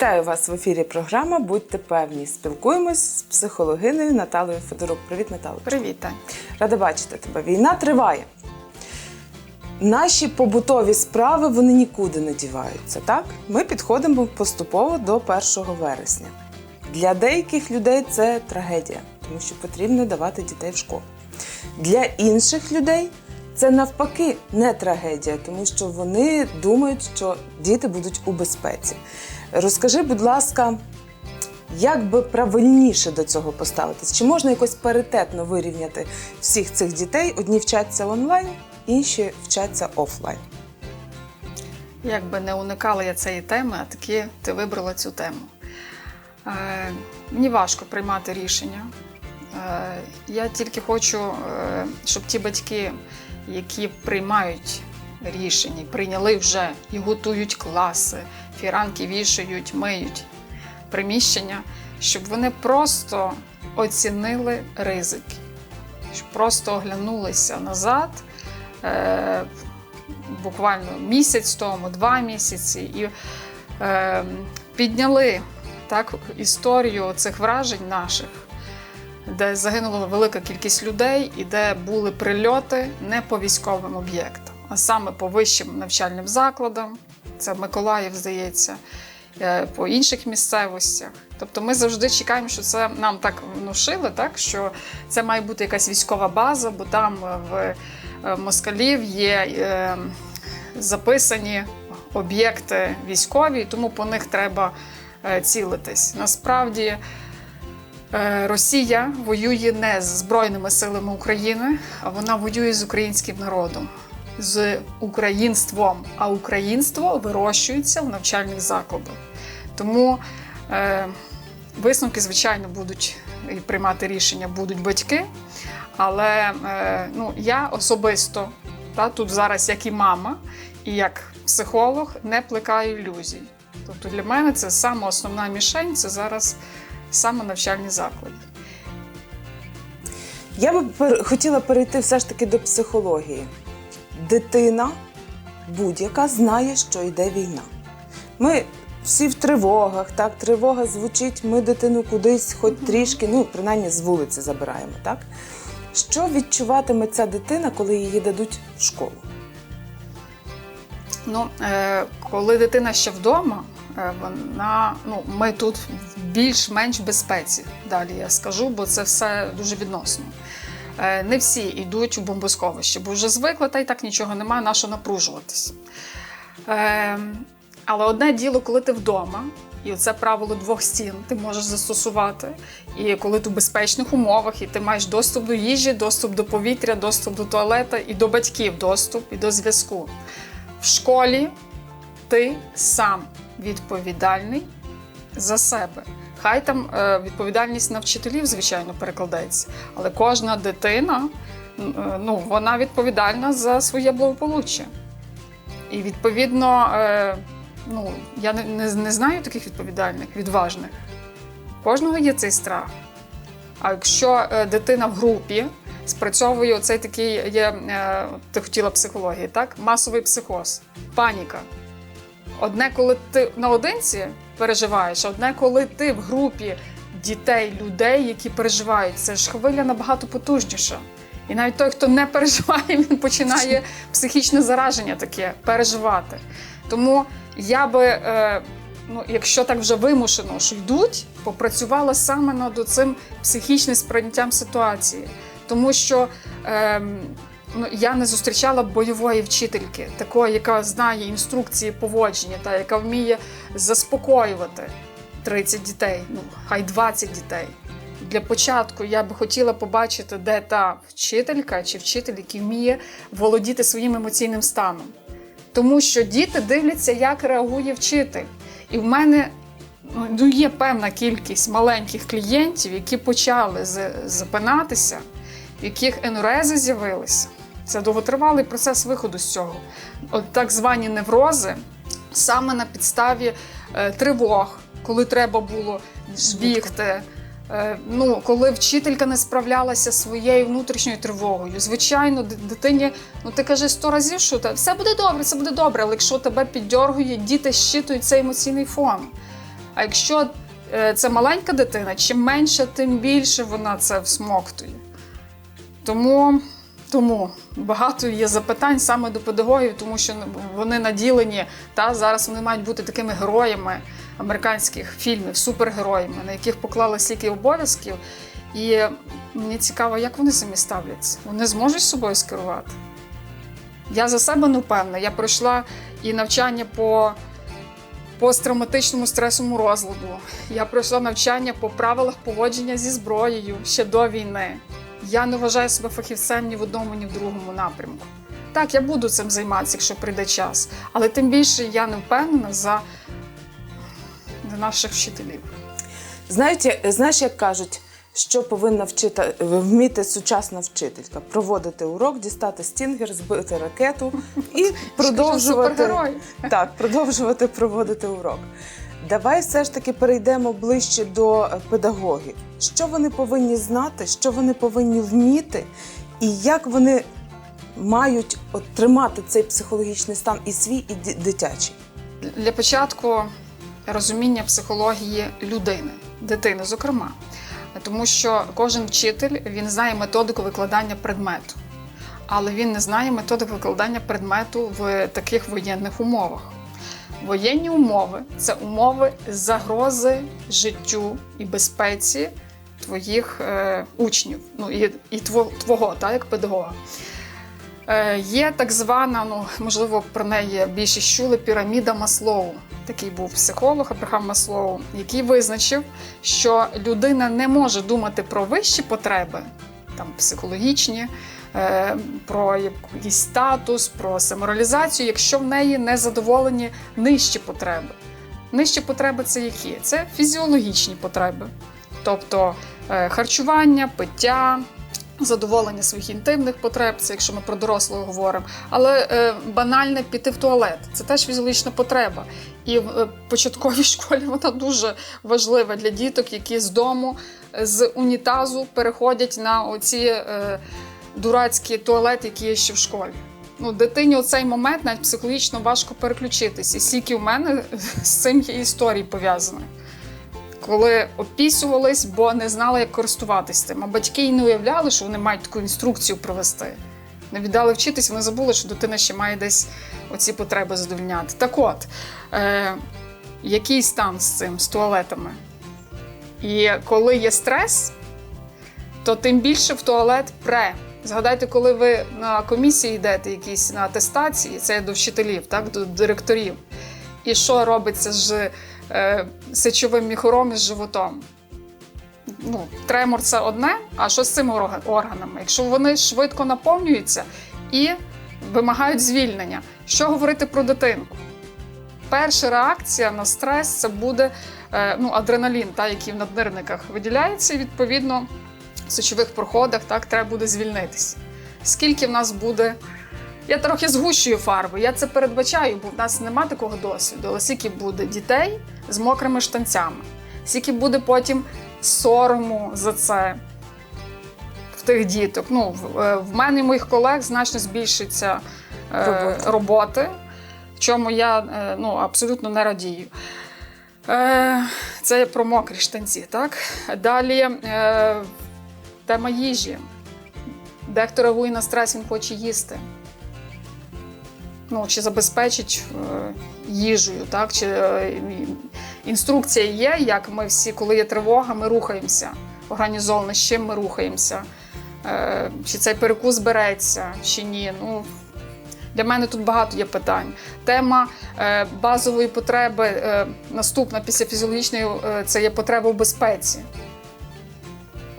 Вітаю вас в ефірі. Програма Будьте певні. Спілкуємось з психологинею Наталою Федорук. Привіт, Натало. Привіт, Рада бачити тебе. Війна триває. Наші побутові справи вони нікуди не діваються. Так, ми підходимо поступово до 1 вересня. Для деяких людей це трагедія, тому що потрібно давати дітей в школу. Для інших людей це навпаки не трагедія, тому що вони думають, що діти будуть у безпеці. Розкажи, будь ласка, як би правильніше до цього поставитись? Чи можна якось паритетно вирівняти всіх цих дітей? Одні вчаться онлайн, інші вчаться офлайн. Як би не уникала я цієї теми, а таки ти вибрала цю тему. Е, мені важко приймати рішення. Е, я тільки хочу, е, щоб ті батьки, які приймають рішення, прийняли вже і готують класи, фіранки вішають, миють приміщення, щоб вони просто оцінили ризики, щоб просто оглянулися назад. Е, буквально місяць тому, два місяці, і е, підняли так, історію цих вражень наших, де загинула велика кількість людей і де були прильоти не по військовим об'єктам, а саме по вищим навчальним закладам. Це Миколаїв, здається, е, по інших місцевостях. Тобто ми завжди чекаємо, що це нам так внушили, так, що це має бути якась військова база, бо там е, в е, москалів є записані об'єкти військові, тому по них треба цілитись. Насправді Росія воює не з Збройними силами України, а вона воює з українським народом, з українством. А українство вирощується в навчальних закладах. Тому е, висновки, звичайно, будуть і приймати рішення будуть батьки. Але е, ну, я особисто та, тут зараз, як і мама, і як психолог, не плекаю ілюзій. Тобто для мене це саме основна мішень це зараз саме навчальні заклади. Я би хотіла перейти все ж таки до психології. Дитина будь-яка знає, що йде війна. Ми всі в тривогах, так, тривога звучить, ми дитину кудись, хоч трішки, ну, принаймні з вулиці забираємо, так? Що відчуватиме ця дитина, коли її дадуть в школу? Ну, е, коли дитина ще вдома, е, вона ну, ми тут більш-менш безпеці. Далі я скажу, бо це все дуже відносно. Е, не всі йдуть у бомбосховище, бо вже звикли, та й так нічого немає, на що напружуватися. Е, але одне діло, коли ти вдома, і це правило двох стін ти можеш застосувати. І коли ти в безпечних умовах, і ти маєш доступ до їжі, доступ до повітря, доступ до туалета і до батьків доступ, і до зв'язку. В школі ти сам відповідальний за себе. Хай там е, відповідальність на вчителів, звичайно, перекладається, але кожна дитина е, ну, вона відповідальна за своє благополуччя. І відповідно, е, ну, я не, не, не знаю таких відповідальних, відважних. У Кожного є цей страх. А якщо дитина в групі спрацьовує оцей такий є, ти хотіла психології, так? Масовий психоз, паніка. Одне, коли ти наодинці переживаєш, одне, коли ти в групі дітей, людей, які переживають, це ж хвиля набагато потужніша. І навіть той, хто не переживає, він починає психічне зараження таке переживати. Тому я би, е, ну, якщо так вже вимушено, що йдуть, попрацювала саме над цим психічним сприйняттям ситуації. Тому що е, ну, я не зустрічала бойової вчительки, такої, яка знає інструкції поводження, та яка вміє заспокоювати 30 дітей, ну хай 20 дітей. Для початку я би хотіла побачити, де та вчителька чи вчитель, який вміє володіти своїм емоційним станом. Тому що діти дивляться, як реагує вчитель. І в мене ну, є певна кількість маленьких клієнтів, які почали запинатися, в яких енурези з'явилися. Це довготривалий процес виходу з цього. От так звані неврози саме на підставі е, тривог, коли треба було бігти. Е, Ну, коли вчителька не справлялася своєю внутрішньою тривогою, звичайно, дитині, ну ти кажи сто разів, що та, все буде добре, все буде добре. Але якщо тебе піддьоргує, діти щитують цей емоційний фон. А якщо е, це маленька дитина, чим менше, тим більше вона це всмоктує. Тому, тому багато є запитань саме до педагогів, тому що вони наділені, та зараз вони мають бути такими героями американських фільмів, супергероями, на яких поклали стільки обов'язків. І мені цікаво, як вони самі ставляться. Вони зможуть з собою скерувати. Я за себе не впевнена. Я пройшла і навчання по посттравматичному стресовому розладу. Я пройшла навчання по правилах поводження зі зброєю ще до війни. Я не вважаю себе фахівцем ні в одному, ні в другому напрямку. Так, я буду цим займатися, якщо прийде час, але тим більше я не впевнена за, наших вчителів. Знаєте, знаєш, як кажуть, що повинна вчити, вміти сучасна вчителька? Проводити урок, дістати стінгер, збити ракету і продовжувати, так, продовжувати проводити урок. Давай все ж таки перейдемо ближче до е, педагогів. Що вони повинні знати, що вони повинні вміти, і як вони мають от, тримати цей психологічний стан і свій, і дитячий. Для початку розуміння психології людини, дитини, зокрема. Тому що кожен вчитель він знає методику викладання предмету, але він не знає методику викладання предмету в таких воєнних умовах. Воєнні умови це умови загрози життю і безпеці твоїх е, учнів, ну і, і тво- твого, так, як педагога. Е, Є так звана, ну можливо, про неї більшість чули піраміда Маслоу. Такий був психолог Абрахам Маслоу, який визначив, що людина не може думати про вищі потреби, там психологічні, про якийсь статус, про самореалізацію, якщо в неї не задоволені нижчі потреби. Нижчі потреби це які? Це фізіологічні потреби, тобто е, харчування, пиття, задоволення своїх інтимних потреб, це якщо ми про дорослого говоримо. Але е, банальне піти в туалет це теж фізіологічна потреба. І в е, початковій школі вона дуже важлива для діток, які з дому е, з унітазу переходять на оці е, дурацькі туалети, які є ще в школі. Ну, дитині у цей момент навіть психологічно важко переключитися. І скільки в мене з цим є історії пов'язані коли опісювались, бо не знали, як користуватись тим. А батьки й не уявляли, що вони мають таку інструкцію провести. Не віддали вчитись, вони забули, що дитина ще має десь оці потреби задовольняти. Так от, е, який стан з цим, з туалетами? І коли є стрес, то тим більше в туалет пре. Згадайте, коли ви на комісії йдете, якісь на атестації, це до вчителів, так, до директорів. І що робиться з е, сечовим міхуром і з животом? Ну, тремор це одне, а що з цими органами? Якщо вони швидко наповнюються і вимагають звільнення, що говорити про дитинку? Перша реакція на стрес це буде е, ну, адреналін, та, який в наднирниках виділяється, і відповідно сечових проходах так, треба буде звільнитися. Скільки в нас буде я трохи згущую фарби, я це передбачаю, бо в нас нема такого досвіду. Але скільки буде дітей з мокрими штанцями, скільки буде потім сорому за це в тих діток. Ну, в, е, мене і моїх колег значно збільшиться е, роботи, в чому я е, ну, абсолютно не радію. Е, це про мокрі штанці, так? Далі е, тема їжі. Дехто реагує на стрес, він хоче їсти ну, чи забезпечить е, їжею, так? чи е, інструкція є, як ми всі, коли є тривога, ми рухаємося. Організовано, з чим ми рухаємося, е, чи цей перекус береться, чи ні. Ну, для мене тут багато є питань. Тема е, базової потреби, е, наступна після фізіологічної, е, це є потреба в безпеці.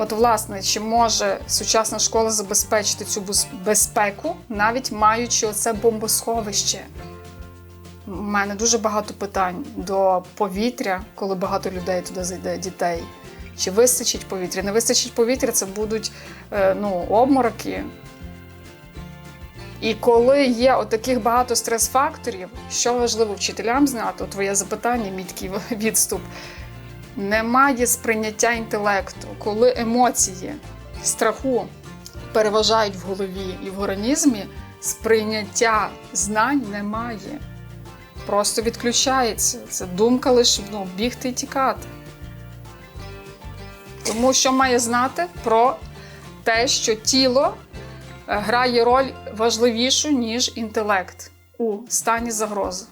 От, власне, чи може сучасна школа забезпечити цю безпеку, навіть маючи оце бомбосховище? У мене дуже багато питань до повітря, коли багато людей туди зайде, дітей. Чи вистачить повітря? Не вистачить повітря, це будуть е, ну, обмороки. І коли є отаких багато стрес-факторів, що важливо вчителям знати, твоє запитання, мій такий відступ. Немає сприйняття інтелекту, коли емоції страху переважають в голові і в організмі, сприйняття знань немає. просто відключається. Це думка лише ну, бігти і тікати. Тому що має знати про те, що тіло е, грає роль важливішу, ніж інтелект у стані загрози.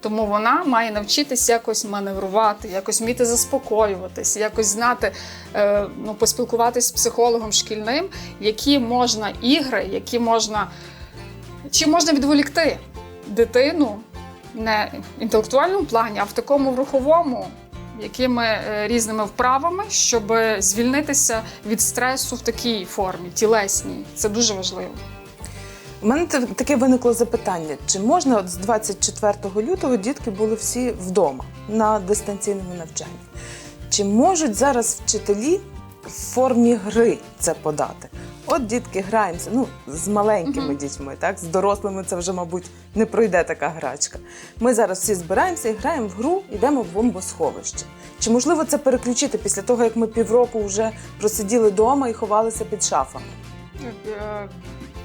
Тому вона має навчитися якось маневрувати, якось вміти заспокоюватись, якось знати, е, ну, поспілкуватись з психологом шкільним, які можна ігри, які можна. Чи можна відволікти дитину не в інтелектуальному плані, а в такому руховому, якими е, різними вправами, щоб звільнитися від стресу в такій формі, тілесній. Це дуже важливо. У мене таке виникло запитання: чи можна от з 24 лютого дітки були всі вдома на дистанційному навчанні? Чи можуть зараз вчителі в формі гри це подати? От дітки граємося, ну з маленькими Мгм. дітьми, так з дорослими це вже, мабуть, не пройде така грачка. Ми зараз всі збираємося і граємо в гру, йдемо в бомбосховище. Чи можливо це переключити після того, як ми півроку вже просиділи вдома і ховалися під шафами?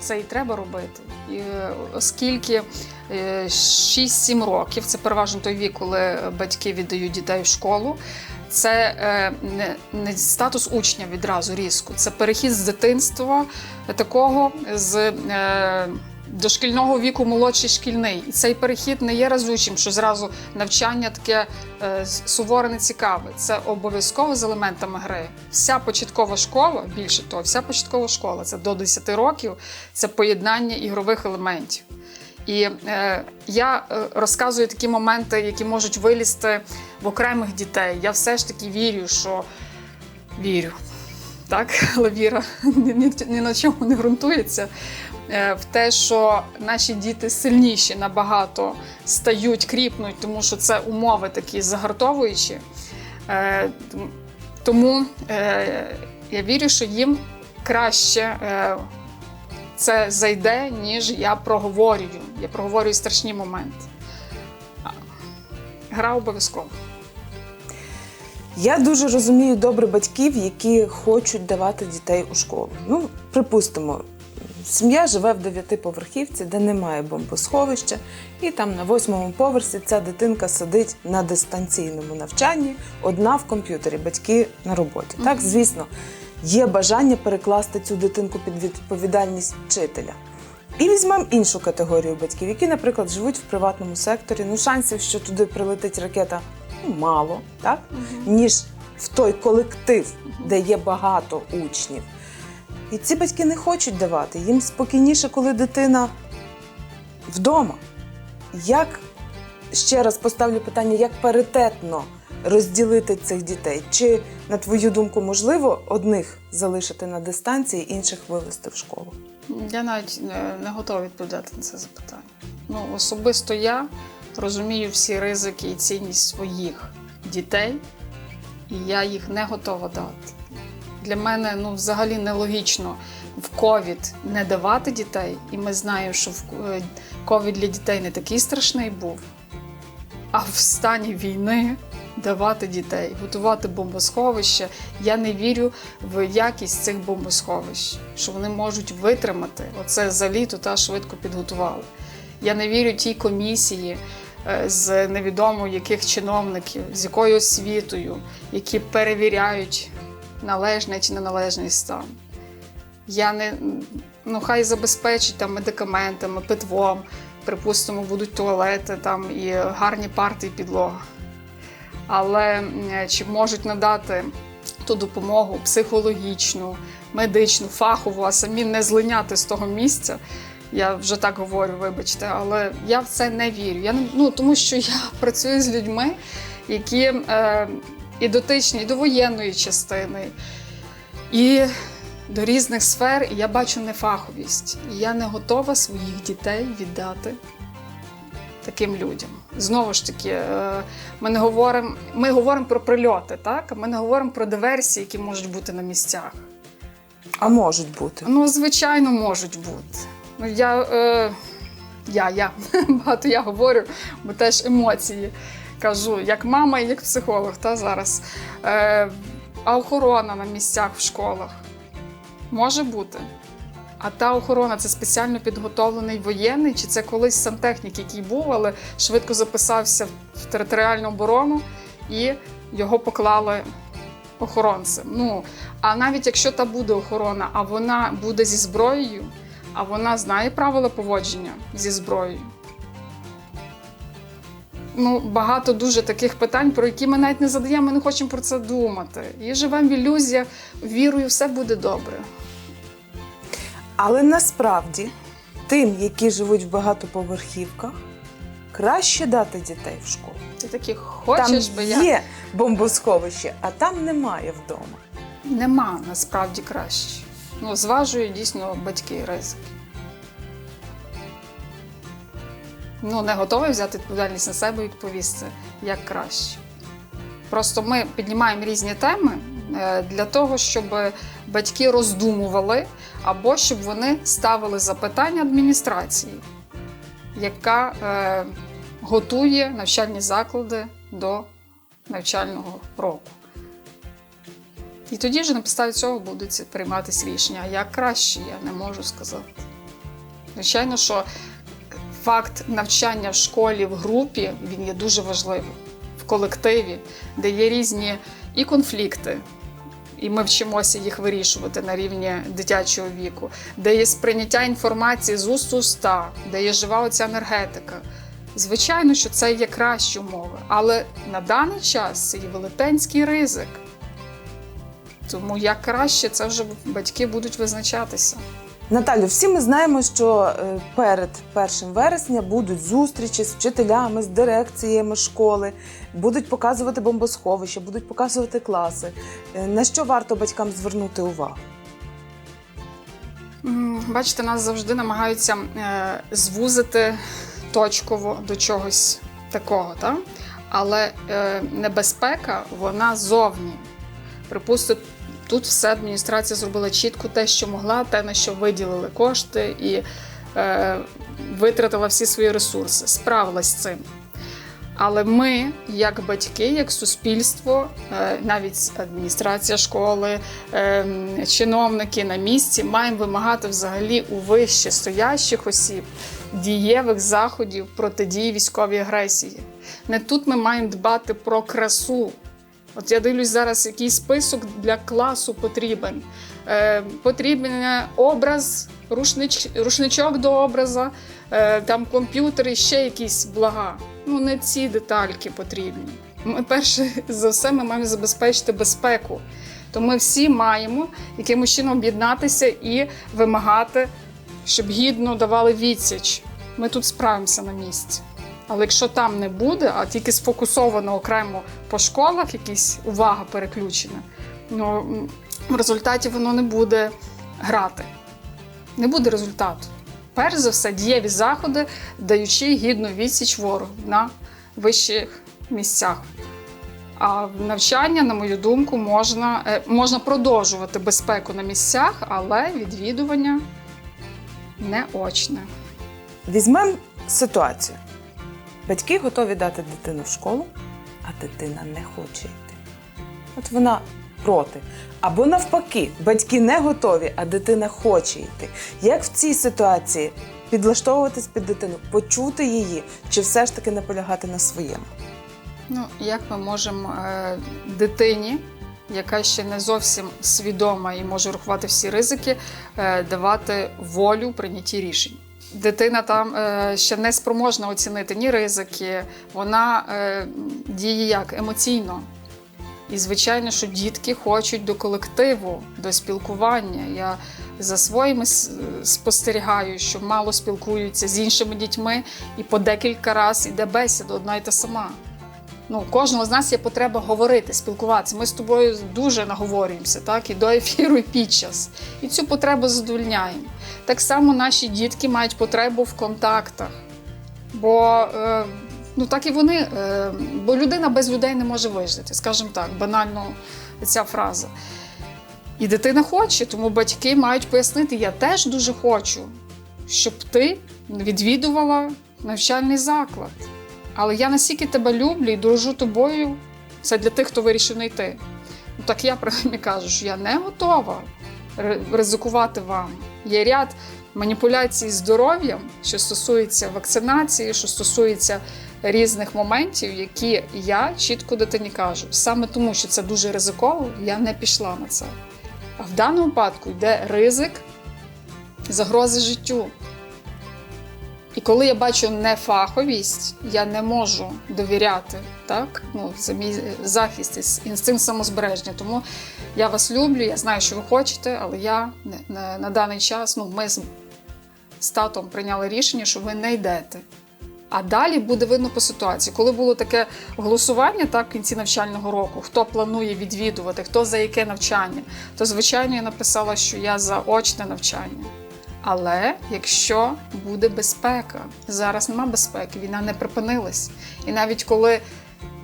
Е, Це і треба робити. І, е, оскільки е, 6-7 років це переважно той вік, коли батьки віддають дітей в школу. Це е, не, статус учня відразу різко. Це перехід з дитинства такого з е, дошкільного віку молодший шкільний. І цей перехід не є разучим, що зразу навчання таке е, суворе не цікаве. Це обов'язково з елементами гри. Вся початкова школа, більше того, вся початкова школа це до 10 років, це поєднання ігрових елементів. І е, я е, розказую такі моменти, які можуть вилізти в окремих дітей. Я все ж таки вірю, що вірю. Так, але віра ні, ні, ні на чому не ґрунтується. Е, В те, що наші діти сильніші набагато стають, кріпнуть, тому що це умови такі загартовуючі. Е, Тому е, я вірю, що їм краще це зайде, ніж я проговорюю. Я проговорюю страшні моменти. Гра обов'язково. Я дуже розумію добре батьків, які хочуть давати дітей у школу. Ну, припустимо, сім'я живе в дев'ятиповерхівці, де немає бомбосховища, і там на восьмому поверсі ця дитинка сидить на дистанційному навчанні, одна в комп'ютері, батьки на роботі. Так, звісно, є бажання перекласти цю дитинку під відповідальність вчителя. І візьмемо іншу категорію батьків, які, наприклад, живуть в приватному секторі. Ну, шансів, що туди прилетить ракета, мало, так? ніж в той колектив, де є багато учнів. І ці батьки не хочуть давати. Їм спокійніше, коли дитина вдома. Як ще раз поставлю питання, як паритетно розділити цих дітей? Чи, на твою думку, можливо одних залишити на дистанції, інших вивести в школу? Я навіть не, не готова відповідати на це запитання. Ну, особисто я розумію всі ризики і цінність своїх дітей, і я їх не готова дати. Для мене ну, взагалі нелогічно в ковід не давати дітей, і ми знаємо, що е, ковід для дітей не такий страшний був. А в стані війни давати дітей, готувати бомбосховище. Я не вірю в якість цих бомбосховищ, що вони можуть витримати оце за літо та швидко підготували. Я не вірю тій комісії з невідомо яких чиновників, з якою освітою, які перевіряють належний чи неналежний стан. Я не ну хай забезпечить там медикаментами, питвом, припустимо, будуть туалети там і гарні парти і підлога. Але чи можуть надати ту допомогу психологічну, медичну, фахову, а самі не злиняти з того місця? Я вже так говорю, вибачте, але я в це не вірю. Я не ну тому, що я працюю з людьми, які е, і дотичні і до воєнної частини, і до різних сфер, і я бачу нефаховість. І я не готова своїх дітей віддати таким людям. Знову ж таки, е, ми не говоримо, ми говоримо про прильоти, так? а ми не говоримо про диверсії, які можуть бути на місцях. А можуть бути. Ну, звичайно, можуть бути. Ну, я, е, я, я багато я говорю, бо теж емоції кажу, як мама і як психолог та зараз. Е, а охорона на місцях в школах може бути. А та охорона це спеціально підготовлений воєнний, чи це колись сантехнік, який був, але швидко записався в територіальну оборону і його поклали охоронцем. Ну, а навіть якщо та буде охорона, а вона буде зі зброєю, а вона знає правила поводження зі зброєю. Ну, багато дуже таких питань, про які ми навіть не задаємо, ми не хочемо про це думати. І живемо в ілюзіях, вірою, все буде добре. Але насправді тим, які живуть в багатоповерхівках, краще дати дітей в школу. Ти такі хочеш там би я. є бомбосховище, а там немає вдома. Нема насправді краще. Ну, зважують дійсно батьки ризики. Ну, не готові взяти відповідальність на себе і відповісти як краще. Просто ми піднімаємо різні теми е, для того, щоб батьки роздумували, або щоб вони ставили запитання адміністрації, яка е, готує навчальні заклади до навчального року. І тоді вже на підставі цього будуть прийматися рішення. А як краще, я не можу сказати. Звичайно, що факт навчання в школі в групі він є дуже важливим в колективі, де є різні і конфлікти, і ми вчимося їх вирішувати на рівні дитячого віку, де є сприйняття інформації з уст уста, де є жива оця енергетика. Звичайно, що це є кращі умови, але на даний час це є велетенський ризик. Тому як краще, це вже батьки будуть визначатися. Наталю, всі ми знаємо, що е, перед 1 вересня будуть зустрічі з вчителями, з дирекціями школи, будуть показувати бомбосховища, будуть показувати класи. Е, На що варто батькам звернути увагу? Бачите, нас завжди намагаються е, звузити точково до чогось такого, так? але небезпека вона зовні. Припустимо, тут все адміністрація зробила чітко те, що могла, те, на що виділили кошти, і е, витратила всі свої ресурси, справилась з цим. Але ми, як батьки, як суспільство, е, навіть адміністрація школи, е, чиновники на місці, маємо вимагати взагалі у вище стоящих осіб дієвих заходів протидії військовій агресії. Не тут ми маємо дбати про красу. От я дивлюсь зараз, який список для класу потрібен. Е, потрібен образ, рушнич, рушничок до образа, е, там комп'ютер і ще якісь блага. Ну, не ці детальки потрібні. Ми перше за все ми маємо забезпечити безпеку. То ми всі маємо якимось чином об'єднатися і вимагати, щоб гідно давали відсіч. Ми тут справимося на місці. Але якщо там не буде, а тільки сфокусовано окремо по школах, якась увага переключена, ну в результаті воно не буде грати. Не буде результату. Перш за все, дієві заходи, даючи гідну відсіч ворогу на вищих місцях. А навчання, на мою думку, можна, е, можна продовжувати безпеку на місцях, але відвідування не очне. Візьмемо ситуацію. Батьки готові дати дитину в школу, а дитина не хоче йти. От вона проти. Або навпаки, батьки не готові, а дитина хоче йти. Як в цій ситуації підлаштовуватись під дитину, почути її, чи все ж таки наполягати на своєму? Ну, як ми можемо е, дитині, яка ще не зовсім свідома і може рахувати всі ризики, е, давати волю прийнятті рішень? Дитина там е, ще не спроможна оцінити ні ризики, вона е, діє як емоційно. І звичайно, що дітки хочуть до колективу, до спілкування. Я за своїми спостерігаю, що мало спілкуються з іншими дітьми, і по декілька разів іде бесіда одна й та сама. Ну, кожного з нас є потреба говорити, спілкуватися. Ми з тобою дуже наговорюємося, так, і до ефіру, і під час. І цю потребу задовольняємо. Так само наші дітки мають потребу в контактах. Бо е, ну, так і вони, е, бо людина без людей не може вижити, скажімо так, банально ця фраза. І дитина хоче, тому батьки мають пояснити: я теж дуже хочу, щоб ти відвідувала навчальний заклад. Але я настільки тебе люблю і дружу тобою. Це для тих, хто вирішив не йти. Ну так я принаймні кажу, що я не готова ризикувати вам. Є ряд маніпуляцій здоров'ям, що стосується вакцинації, що стосується різних моментів, які я чітко дитині кажу. Саме тому, що це дуже ризиково, я не пішла на це. А в даному випадку йде ризик загрози життю. І коли я бачу нефаховість, я не можу довіряти. Так? Ну, це мій захист, і інстинкт самозбереження. Тому я вас люблю, я знаю, що ви хочете, але я не- на, на даний час, ну, ми з, з татом прийняли рішення, що ви не йдете. А далі буде видно по ситуації. Коли було таке голосування так, в кінці навчального року, хто планує відвідувати, хто за яке навчання, то звичайно я написала, що я за очне навчання. Але якщо буде безпека, зараз нема безпеки, війна не припинилась. І навіть коли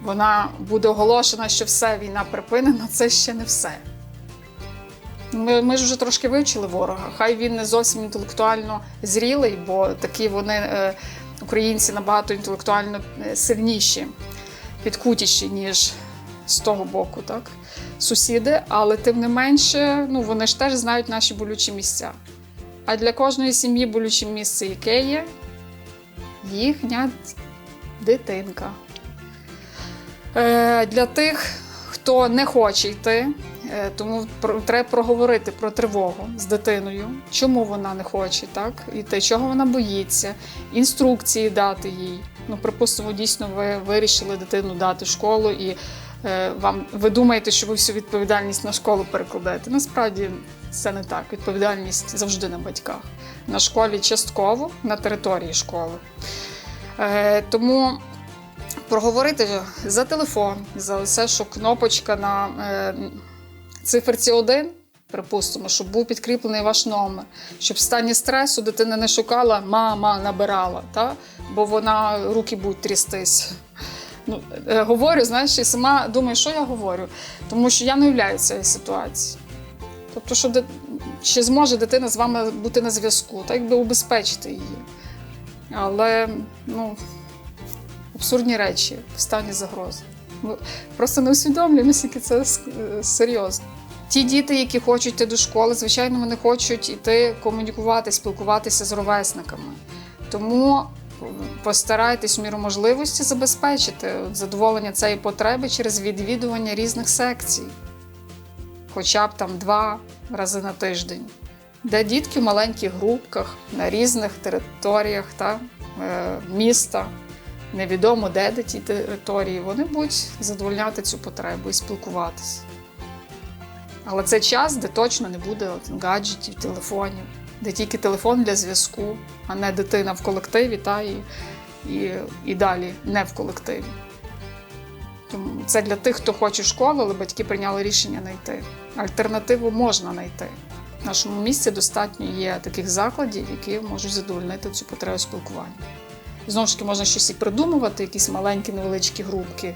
вона буде оголошена, що все, війна припинена, це ще не все. Ми, ми ж вже трошки вивчили ворога. Хай він не зовсім інтелектуально зрілий, бо такі вони, е, українці, набагато інтелектуально е, сильніші, підкутіші, ніж з того боку, так? Сусіди, але тим не менше, ну вони ж теж знають наші болючі місця. А для кожної сім'ї болюче місце, яке є, їхня дитинка. Е, для тих, хто не хоче йти, е, тому треба проговорити про тривогу з дитиною, чому вона не хоче так, іти, чого вона боїться, інструкції дати їй. Ну, припустимо, дійсно, ви вирішили дитину дати в школу і е, вам ви думаєте, що ви всю відповідальність на школу перекладаєте. Насправді це не так. Відповідальність завжди на батьках. На школі частково, на території школи. Е, тому проговорити за телефон, за все, що кнопочка на е, циферці 1, припустимо, щоб був підкріплений ваш номер, щоб в стані стресу дитина не шукала мама набирала, та? бо вона руки будуть трястись. Ну, е, говорю, знаєш, і сама думаю, що я говорю, тому що я не уявляю цієї ситуації. Тобто, що чи зможе дитина з вами бути на зв'язку, так якби убезпечити її. Але ну, абсурдні речі в стані загрози. Ми просто не усвідомлюємо, наскільки це е, серйозно. Ті діти, які хочуть йти до школи, звичайно, вони хочуть іти комунікувати, спілкуватися з ровесниками. Тому постарайтесь міру можливості забезпечити задоволення цієї потреби через відвідування різних секцій, хоча б там два рази на тиждень, де дітки в маленьких групках на різних територіях та, е, міста, невідомо де де ті території, вони будуть задовольняти цю потребу і спілкуватися. Але це час, де точно не буде от гаджетів, телефонів, де тільки телефон для зв'язку, а не дитина в колективі та і, і, і далі не в колективі. Це для тих, хто хоче школу, але батьки прийняли рішення не йти. Альтернативу можна знайти. В нашому місті достатньо є таких закладів, які можуть задовольнити цю потребу спілкування. Знову ж таки, можна щось і придумувати, якісь маленькі невеличкі групки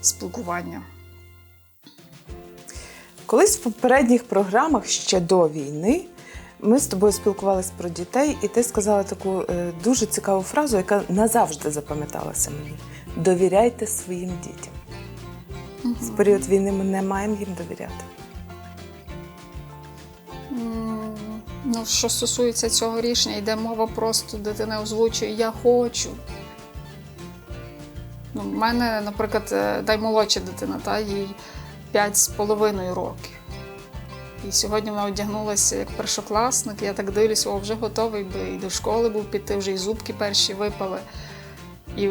спілкування. Колись в попередніх програмах ще до війни ми з тобою спілкувалися про дітей, і ти сказала таку е, дуже цікаву фразу, яка назавжди запам'яталася мені: довіряйте своїм дітям. В період війни ми не маємо їм довіряти. Ну, що стосується цього рішення, йде мова просто дитина озвучує Я хочу. Ну, в мене, наприклад, е, наймолодша дитина, та, їй 5 з половиною років. І сьогодні вона одягнулася як першокласник. Я так дивлюся, о, вже готовий би і до школи був піти, вже і зубки перші випали. І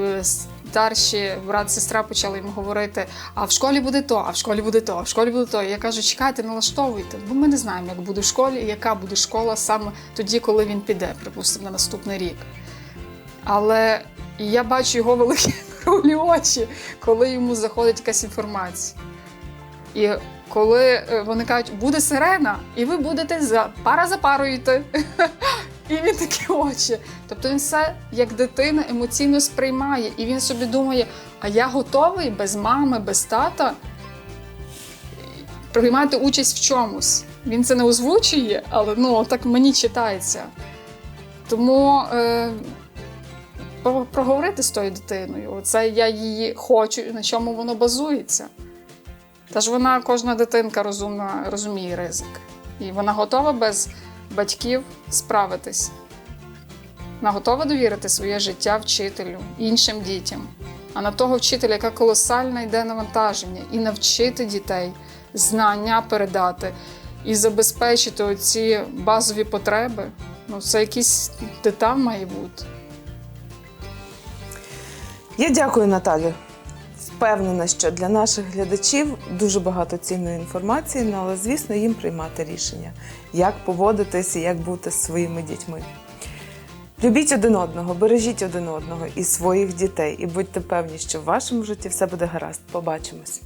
старші брат, сестра почали йому говорити: а в школі буде то, а в школі буде то, а в школі буде то. І я кажу, чекайте, налаштовуйте, бо ми не знаємо, як буде в школі і яка буде школа саме тоді, коли він піде, припустимо, на наступний рік. Але я бачу його великі круглі очі, коли йому заходить якась інформація. І коли е, вони кажуть, буде сирена, і ви будете за пара за парою йти. І він такі очі. Тобто він все як дитина емоційно сприймає, і він собі думає: а я готовий без мами, без тата приймати участь в чомусь. Він це не озвучує, але ну так мені читається. Тому е, проговорити з тою дитиною. Оце я її хочу, на чому воно базується. Та ж вона, кожна дитинка розумна, розуміє ризик. І вона готова без батьків справитись. Вона готова довірити своє життя вчителю, іншим дітям. А на того вчителя, яке колосальне йде навантаження, і навчити дітей, знання передати, і забезпечити оці базові потреби. Ну, це якийсь деталь має бути. Я дякую, Наталю. Впевнена, що для наших глядачів дуже багато цінної інформації, ну, але, звісно, їм приймати рішення, як поводитися, як бути з своїми дітьми. Любіть один одного, бережіть один одного і своїх дітей, і будьте певні, що в вашому житті все буде гаразд. Побачимось.